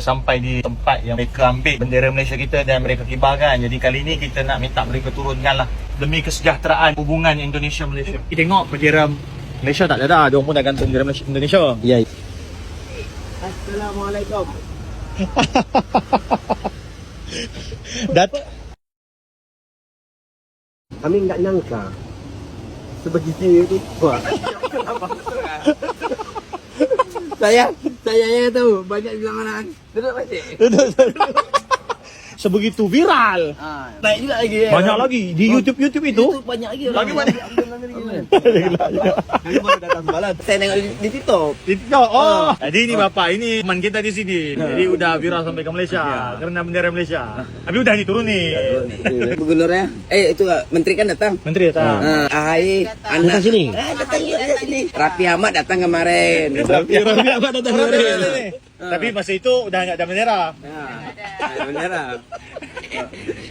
sampai di tempat yang mereka ambil bendera Malaysia kita dan mereka kibarkan. Jadi kali ini kita nak minta mereka turunkan lah demi kesejahteraan hubungan Indonesia-Malaysia. Kita tengok bendera Malaysia tak ada dah. Diorang pun dah gantung bendera Malaysia- Indonesia. Ya. Assalamualaikum. Dat Kami enggak nyangka sebegitu itu. Wah. saya saya ya tahu. Banyak bilang anak duduk balik. Sebegitu viral. Ah, naik juga lagi. ya. Banyak lagi di YouTube YouTube itu. Itu banyak lagi. Lagi banyak. Kami baru datang semalam. Saya tengok di, di TikTok. Itu oh. Jadi ini bapak ini teman kita di sini. Jadi udah viral sampai ke Malaysia karena bendera Malaysia. Tapi udah diturun nih. Gubernurnya, eh itu menteri kan datang. Menteri datang. Ah, AHY anak Datang sini? Ah, datang sini. Rapi Ahmad datang kemarin. Rapi apa datang kemarin. Tapi masa itu udah nggak ada bendera. Ah, benar.